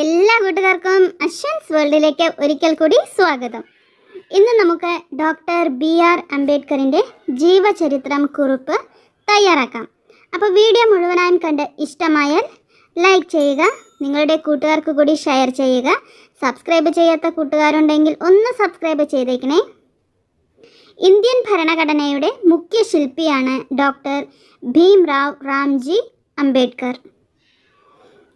എല്ലാ കൂട്ടുകാർക്കും അശ്വൻസ് വേൾഡിലേക്ക് ഒരിക്കൽ കൂടി സ്വാഗതം. ഇന്ന് നമുക്ക് ഡോക്ടർ ബി ആർ അംബേദ്കറിന്റെ ജീവചരിത്രം കുറിപ്പ് തയ്യാറാക്കാം. അപ്പോൾ വീഡിയോ മുഴുവനായും കണ്ട് ഇഷ്ടമായാൽ ലൈക്ക് ചെയ്യുക നിങ്ങളുടെ കൂട്ടുകാർക്ക് കൂടി ഷെയർ ചെയ്യുക. സബ്സ്ക്രൈബ് ചെയ്യാത്ത കൂട്ടുകാരുണ്ടെങ്കിൽ ഒന്ന് സബ്സ്ക്രൈബ് ചെയ്തേക്കണേ. ഇന്ത്യൻ ഭരണഘടനയുടെ മുഖ്യ ശില്പിയാണ് ഡോക്ടർ ഭീംറാവ് റാംജി അംബേദ്കർ.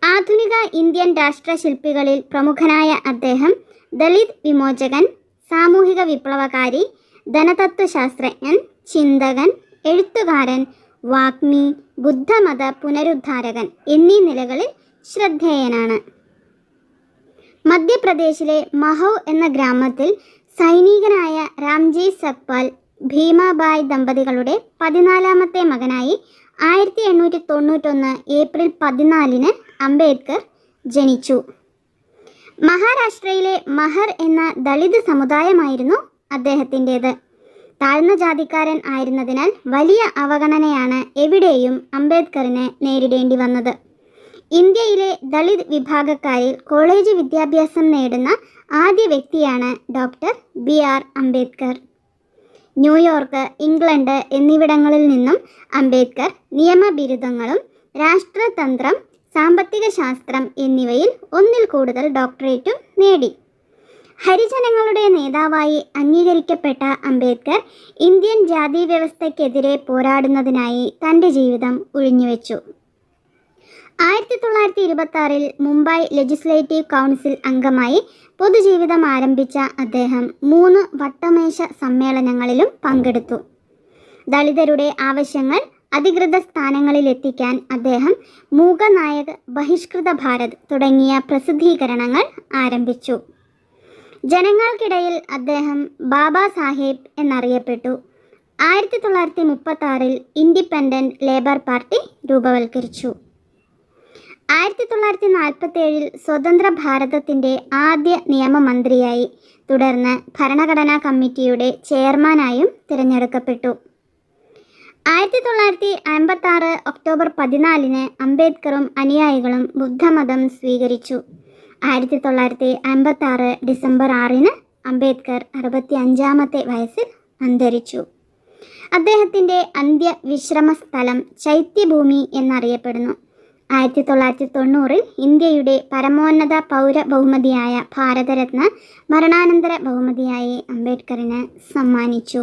ആധുനിക ഇന്ത്യൻ രാഷ്ട്രശില്പികളിൽ പ്രമുഖനായ അദ്ദേഹം ദളിത് വിമോചകൻ സാമൂഹിക വിപ്ലവകാരി ധനതത്വശാസ്ത്രജ്ഞൻ ചിന്തകൻ എഴുത്തുകാരൻ വാഗ്മി ബുദ്ധമത പുനരുദ്ധാരകൻ എന്നീ നിലകളിൽ ശ്രദ്ധേയനാണ്. മധ്യപ്രദേശിലെ മഹൗ എന്ന ഗ്രാമത്തിൽ സൈനികനായ രാംജി സക്പാൽ ഭീമാബായ് ദമ്പതികളുടെ പതിനാലാമത്തെ മകനായി ആയിരത്തി എണ്ണൂറ്റി തൊണ്ണൂറ്റൊന്ന് ഏപ്രിൽ പതിനാലിന് അംബേദ്കർ ജനിച്ചു. മഹാരാഷ്ട്രയിലെ മഹർ എന്ന ദളിത് സമുദായമായിരുന്നു അദ്ദേഹത്തിന്റേത്. താഴ്ന്ന ജാതിക്കാരൻ ആയിരുന്നതിനാൽ വലിയ അവഗണനയാണ് എവിടെയും അംബേദ്കറിന് നേരിടേണ്ടി വന്നത്. ഇന്ത്യയിലെ ദളിത് വിഭാഗക്കാരിൽ കോളേജ് വിദ്യാഭ്യാസം നേടുന്ന ആദ്യ വ്യക്തിയാണ് doctor B R Ambedkar. New York England എന്നിവിടങ്ങളിൽ നിന്നും അംബേദ്കർ നിയമബിരുദങ്ങളും രാഷ്ട്രതന്ത്രം സാമ്പത്തിക ശാസ്ത്രം എന്നിവയിൽ ഒന്നിൽ കൂടുതൽ ഡോക്ടറേറ്റും നേടി. ഹരിജനങ്ങളുടെ നേതാവായി അംഗീകരിക്കപ്പെട്ട അംബേദ്കർ ഇന്ത്യൻ ജാതി വ്യവസ്ഥയ്ക്കെതിരെ പോരാടുന്നതിനായി തന്റെ ജീവിതം ഒഴിഞ്ഞുവെച്ചു ആയിരത്തി തൊള്ളായിരത്തി ഇരുപത്തി മുംബൈ ലെജിസ്ലേറ്റീവ് കൗൺസിൽ അംഗമായി പൊതുജീവിതം ആരംഭിച്ച അദ്ദേഹം മൂന്ന് വട്ടമേശ സമ്മേളനങ്ങളിലും പങ്കെടുത്തു. ദളിതരുടെ ആവശ്യങ്ങൾ അധികൃത സ്ഥാനങ്ങളിലെത്തിക്കാൻ അദ്ദേഹം മൂകനായക ബഹിഷ്കൃത ഭാരത് തുടങ്ങിയ പ്രസിദ്ധീകരണങ്ങൾ ആരംഭിച്ചു. ജനങ്ങൾക്കിടയിൽ അദ്ദേഹം ബാബാ സാഹേബ് എന്നറിയപ്പെട്ടു. ആയിരത്തി തൊള്ളായിരത്തി മുപ്പത്തി ആറിൽ ഇൻഡിപെൻഡന്റ് ലേബർ പാർട്ടി രൂപവൽക്കരിച്ചു. ആയിരത്തി തൊള്ളായിരത്തി നാൽപ്പത്തി ഏഴിൽ സ്വതന്ത്ര ഭാരതത്തിന്റെ ആദ്യ നിയമമന്ത്രിയായി തുടർന്ന് ഭരണഘടനാ കമ്മിറ്റിയുടെ ചെയർമാനായും തിരഞ്ഞെടുക്കപ്പെട്ടു. ആയിരത്തി തൊള്ളായിരത്തി അമ്പത്തി ആറ് ഒക്ടോബർ പതിനാലിന് അംബേദ്കറും അനുയായികളും ബുദ്ധമതം സ്വീകരിച്ചു. ആയിരത്തി തൊള്ളായിരത്തി അമ്പത്തി ആറ് ഡിസംബർ ആറിന് അംബേദ്കർ അറുപത്തി അഞ്ചാമത്തെ വയസ്സിൽ അന്തരിച്ചു. അദ്ദേഹത്തിന്റെ അന്ത്യ വിശ്രമ സ്ഥലം ചൈത്യഭൂമി എന്നറിയപ്പെടുന്നു. ആയിരത്തി തൊള്ളായിരത്തി തൊണ്ണൂറിൽ ഇന്ത്യയുടെ പരമോന്നത പൗര ബഹുമതിയായ ഭാരതരത്ന മരണാനന്തര ബഹുമതിയായി അംബേദ്കറിന് സമ്മാനിച്ചു.